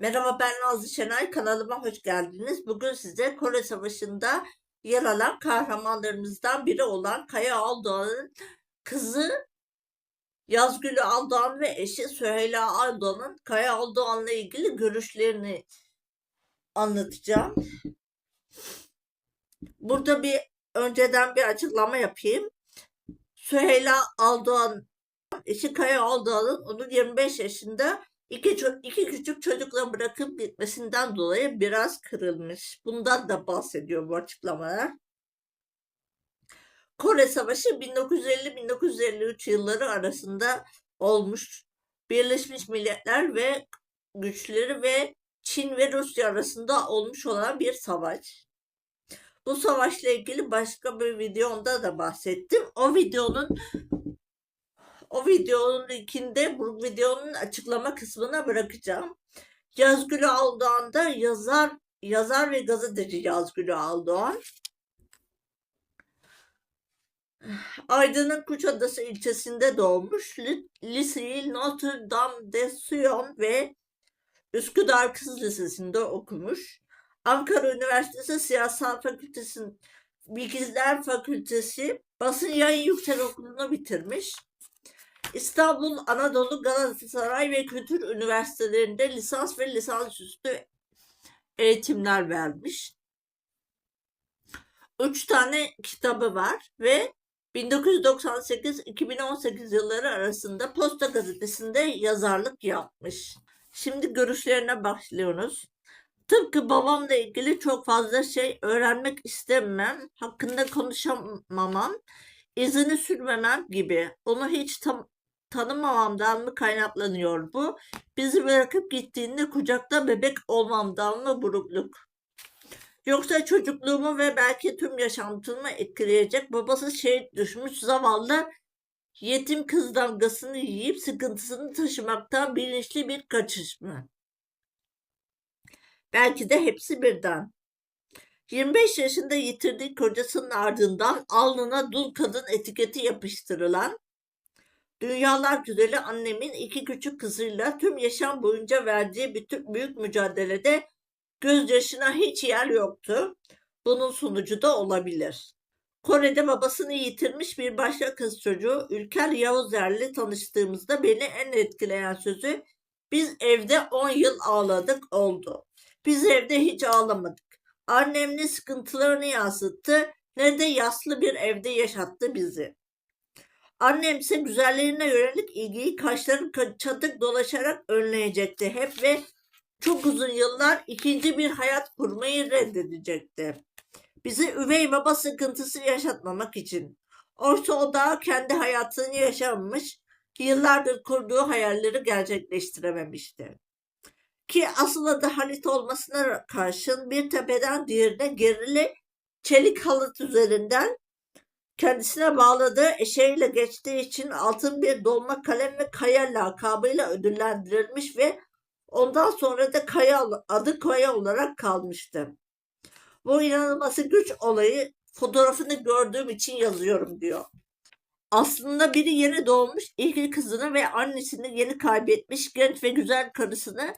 Merhaba ben Nazlı Şenay kanalıma hoş geldiniz. Bugün size Kore Savaşı'nda yer alan kahramanlarımızdan biri olan Kaya Aldoğan'ın kızı Yazgül Aldoğan ve eşi Süheyla Aldoğan'ın Kaya Aldoğan'la ilgili görüşlerini anlatacağım. Burada bir önceden bir açıklama yapayım. Süheyla Aldoğan eşi Kaya Aldoğan'ın onu 25 yaşında iki, iki küçük çocukla bırakıp gitmesinden dolayı biraz kırılmış. Bundan da bahsediyor bu açıklamalar. Kore Savaşı 1950-1953 yılları arasında olmuş. Birleşmiş Milletler ve güçleri ve Çin ve Rusya arasında olmuş olan bir savaş. Bu savaşla ilgili başka bir videomda da bahsettim. O videonun o videonun linkinde bu videonun açıklama kısmına bırakacağım. Yazgül Aldoğan da yazar yazar ve gazeteci Yazgül Aldoğan. Aydın'ın Kuşadası ilçesinde doğmuş. Li- Liseyi Notre Dame de Sion ve Üsküdar Kız Lisesi'nde okumuş. Ankara Üniversitesi Siyasal Fakültesi Bilgisayar Fakültesi Basın Yayın Yüksekokulu'nu bitirmiş. İstanbul, Anadolu, Galatasaray ve Kültür Üniversitelerinde lisans ve lisansüstü eğitimler vermiş. Üç tane kitabı var ve 1998-2018 yılları arasında Posta Gazetesi'nde yazarlık yapmış. Şimdi görüşlerine başlıyoruz. Tıpkı babamla ilgili çok fazla şey öğrenmek istemem, hakkında konuşamamam, izini sürmemem gibi. Onu hiç tam, tanımamamdan mı kaynaklanıyor bu? Bizi bırakıp gittiğinde kucakta bebek olmamdan mı burukluk? Yoksa çocukluğumu ve belki tüm yaşantımı etkileyecek babası şehit düşmüş zavallı yetim kız damgasını yiyip sıkıntısını taşımaktan bilinçli bir kaçış mı? Belki de hepsi birden. 25 yaşında yitirdiği kocasının ardından alnına dul kadın etiketi yapıştırılan, dünyalar güzeli annemin iki küçük kızıyla tüm yaşam boyunca verdiği bütün büyük mücadelede gözyaşına hiç yer yoktu. Bunun sonucu da olabilir. Kore'de babasını yitirmiş bir başka kız çocuğu Ülker Yavuzer'le tanıştığımızda beni en etkileyen sözü biz evde 10 yıl ağladık oldu. Biz evde hiç ağlamadık. Annem ne sıkıntılarını yansıttı ne de yaslı bir evde yaşattı bizi. Annem ise güzellerine yönelik ilgiyi kaşları ka- çatık dolaşarak önleyecekti hep ve çok uzun yıllar ikinci bir hayat kurmayı reddedecekti. Bize üvey baba sıkıntısı yaşatmamak için. Oysa o daha kendi hayatını yaşamamış, yıllardır kurduğu hayalleri gerçekleştirememişti. Ki asıl adı Halit olmasına karşın bir tepeden diğerine gerili çelik halat üzerinden kendisine bağladığı eşeğiyle geçtiği için altın bir dolma kalem ve kaya lakabıyla ödüllendirilmiş ve ondan sonra da kaya adı kaya olarak kalmıştı. Bu inanılması güç olayı fotoğrafını gördüğüm için yazıyorum diyor. Aslında biri yeni doğmuş ilk kızını ve annesini yeni kaybetmiş genç ve güzel karısını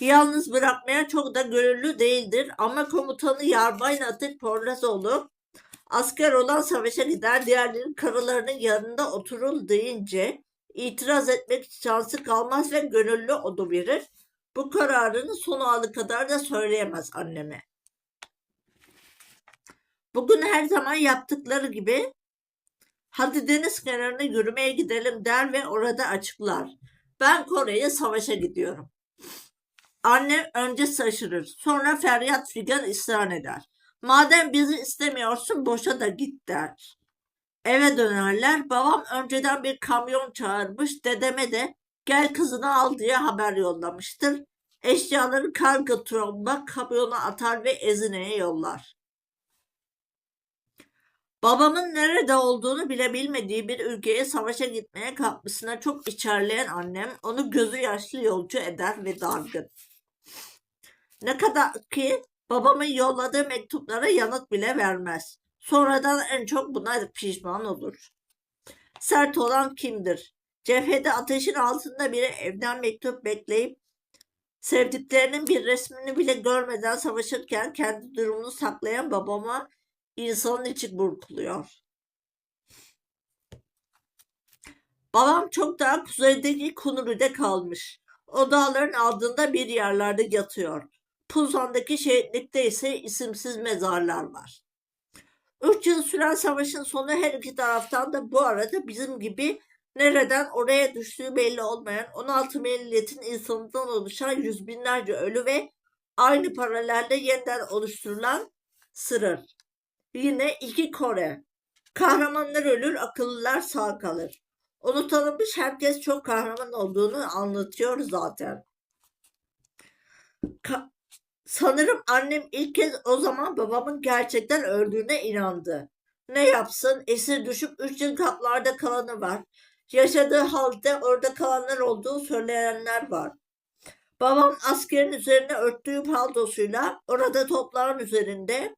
yalnız bırakmaya çok da gönüllü değildir. Ama komutanı Yarbay Natık Porlazoğlu asker olan savaşa gider diğerlerinin karılarının yanında oturul deyince itiraz etmek şansı kalmaz ve gönüllü odu verir. Bu kararını son anı kadar da söyleyemez anneme. Bugün her zaman yaptıkları gibi hadi deniz kenarına yürümeye gidelim der ve orada açıklar. Ben Kore'ye savaşa gidiyorum. Anne önce şaşırır. Sonra feryat figan isyan eder. Madem bizi istemiyorsun boşa da git der. Eve dönerler. Babam önceden bir kamyon çağırmış. Dedeme de gel kızını al diye haber yollamıştır. Eşyaları kargo tromba kamyona atar ve Ezine'ye yollar. Babamın nerede olduğunu bile bilmediği bir ülkeye savaşa gitmeye kalkmasına çok içerleyen annem onu gözü yaşlı yolcu eder ve dargın. Ne kadar ki babamın yolladığı mektuplara yanıt bile vermez. Sonradan en çok buna pişman olur. Sert olan kimdir? Cephede ateşin altında biri evden mektup bekleyip Sevdiklerinin bir resmini bile görmeden savaşırken kendi durumunu saklayan babama insanın içi burkuluyor. Babam çok daha kuzeydeki Kunuri'de kalmış. O dağların altında bir yerlerde yatıyor. Puzan'daki şehitlikte ise isimsiz mezarlar var. Üç yıl süren savaşın sonu her iki taraftan da bu arada bizim gibi nereden oraya düştüğü belli olmayan 16 milletin insanından oluşan yüz binlerce ölü ve aynı paralelde yeniden oluşturulan sırır. Yine iki Kore. Kahramanlar ölür, akıllılar sağ kalır. Onu tanımış herkes çok kahraman olduğunu anlatıyor zaten. Ka- Sanırım annem ilk kez o zaman babamın gerçekten öldüğüne inandı. Ne yapsın? Esir düşüp üç yıl kaplarda kalanı var. Yaşadığı halde orada kalanlar olduğu söyleyenler var. Babam askerin üzerine örttüğü paldosuyla orada toprağın üzerinde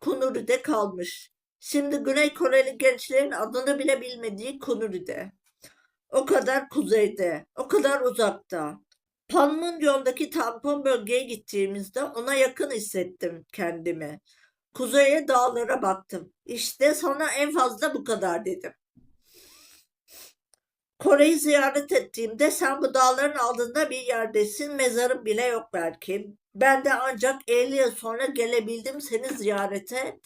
Kunuri'de kalmış. Şimdi Güney Koreli gençlerin adını bile bilmediği Kunuri'de. O kadar kuzeyde, o kadar uzakta. Panmunjom'daki tampon bölgeye gittiğimizde ona yakın hissettim kendimi. Kuzeye dağlara baktım. İşte sana en fazla bu kadar dedim. Kore'yi ziyaret ettiğimde sen bu dağların altında bir yerdesin. Mezarın bile yok belki. Ben de ancak 50 yıl sonra gelebildim seni ziyarete.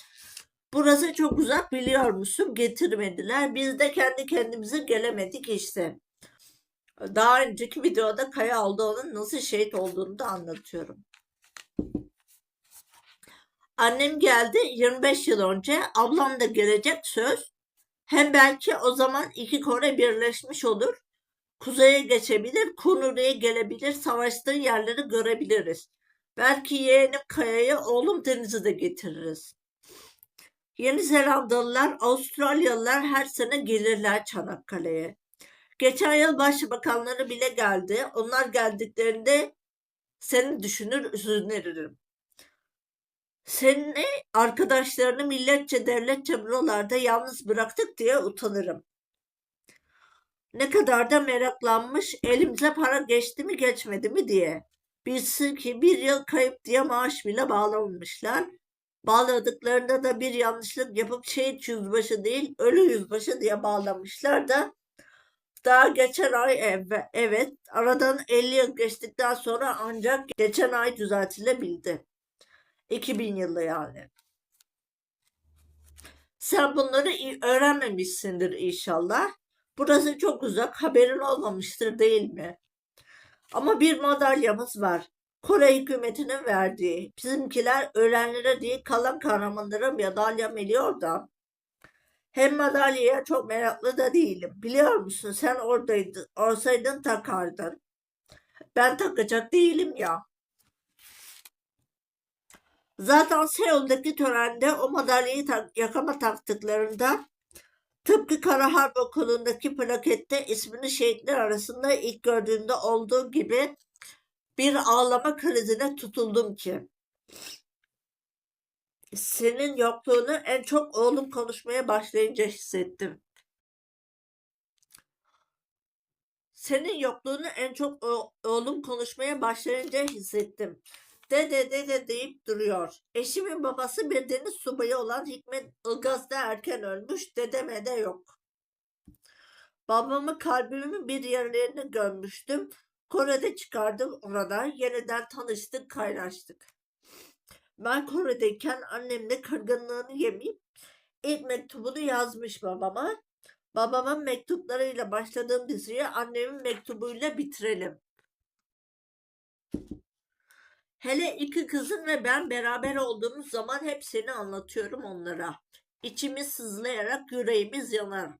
Burası çok uzak biliyor musun? Getirmediler. Biz de kendi kendimize gelemedik işte. Daha önceki videoda Kaya Aldoğan'ın nasıl şehit olduğunu da anlatıyorum. Annem geldi 25 yıl önce. Ablam da gelecek söz. Hem belki o zaman iki Kore birleşmiş olur. Kuzeye geçebilir, Kunuri'ye gelebilir, savaştığı yerleri görebiliriz. Belki yeğenim Kaya'yı oğlum Deniz'i de getiririz. Yeni Zelandalılar, Avustralyalılar her sene gelirler Çanakkale'ye. Geçen yıl başbakanları bile geldi. Onlar geldiklerinde seni düşünür, üzülürüm. Seni arkadaşlarını milletçe devletçe buralarda yalnız bıraktık diye utanırım. Ne kadar da meraklanmış elimize para geçti mi geçmedi mi diye. Bilsin ki bir yıl kayıp diye maaş bile bağlamamışlar. Bağladıklarında da bir yanlışlık yapıp şehit yüzbaşı değil ölü yüzbaşı diye bağlamışlar da daha geçen ay ev- evet aradan 50 yıl geçtikten sonra ancak geçen ay düzeltilebildi. 2000 yılı yani. Sen bunları öğrenmemişsindir inşallah. Burası çok uzak, haberin olmamıştır değil mi? Ama bir madalyamız var. Kore hükümetinin verdiği. Bizimkiler ölenlere değil kalan kahramanlara madalya veriyor da. Hem madalyaya çok meraklı da değilim. Biliyor musun sen oradaydın, olsaydın takardın. Ben takacak değilim ya. Zaten Seul'deki törende o madalyayı tak- yakama taktıklarında tıpkı Kara Harp Okulu'ndaki plakette ismini şehitler arasında ilk gördüğümde olduğu gibi bir ağlama krizine tutuldum ki. Senin yokluğunu en çok oğlum konuşmaya başlayınca hissettim. Senin yokluğunu en çok oğlum konuşmaya başlayınca hissettim. Dede dede deyip duruyor. Eşimin babası bir deniz subayı olan Hikmet Ilgaz da erken ölmüş. Dedeme de yok. Babamı kalbimin bir yerlerini gömmüştüm. Kore'de çıkardım oradan. Yeniden tanıştık, kaynaştık. Ben Kore'deyken annemle kırgınlığını yemeyip ilk mektubunu yazmış babama. Babamın mektuplarıyla başladığım diziyi annemin mektubuyla bitirelim. Hele iki kızın ve ben beraber olduğumuz zaman hep seni anlatıyorum onlara. İçimiz sızlayarak, yüreğimiz yanarak.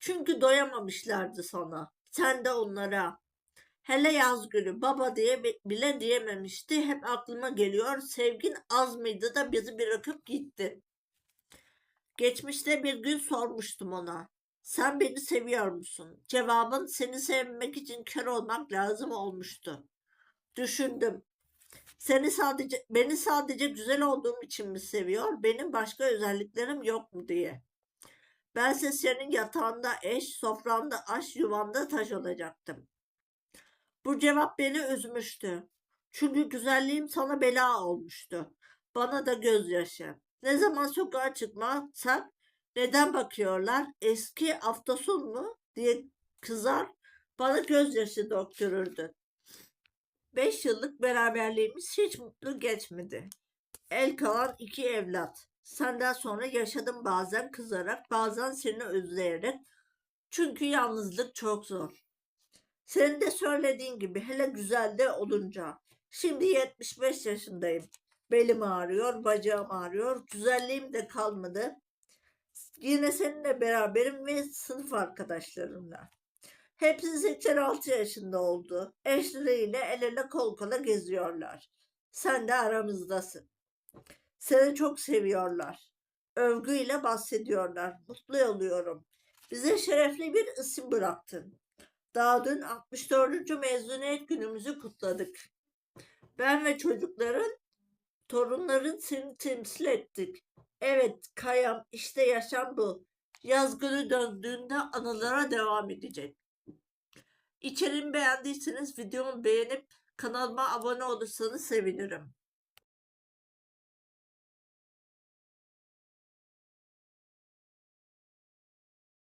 Çünkü doyamamışlardı sana. Sen de onlara. Hele yaz günü baba diye bi- bile diyememişti. Hep aklıma geliyor. Sevgin az mıydı da bizi bırakıp gitti. Geçmişte bir gün sormuştum ona. Sen beni seviyor musun? Cevabın seni sevmek için kör olmak lazım olmuştu. Düşündüm. Seni sadece beni sadece güzel olduğum için mi seviyor? Benim başka özelliklerim yok mu diye. Bense senin yatağında eş, sofranda aş, yuvanda taş olacaktım. Bu cevap beni üzmüştü. Çünkü güzelliğim sana bela olmuştu. Bana da gözyaşı. Ne zaman sokağa çıkmazsak neden bakıyorlar? Eski hafta sonu mu? diye kızar. Bana gözyaşı döktürürdü. Beş yıllık beraberliğimiz hiç mutlu geçmedi. El kalan iki evlat. Senden sonra yaşadım bazen kızarak, bazen seni özleyerek. Çünkü yalnızlık çok zor. Senin de söylediğin gibi hele güzel de olunca. Şimdi 75 yaşındayım. Belim ağrıyor, bacağım ağrıyor. Güzelliğim de kalmadı. Yine seninle beraberim ve sınıf arkadaşlarımla. Hepsi 86 yaşında oldu. Eşleriyle el ele kol kola geziyorlar. Sen de aramızdasın. Seni çok seviyorlar. Övgüyle bahsediyorlar. Mutlu oluyorum. Bize şerefli bir isim bıraktın. Daha dün 64. mezuniyet günümüzü kutladık. Ben ve çocukların, torunların seni temsil ettik. Evet Kayam işte yaşam bu. Yaz günü döndüğünde anılara devam edecek. İçeriğimi beğendiyseniz videomu beğenip kanalıma abone olursanız sevinirim.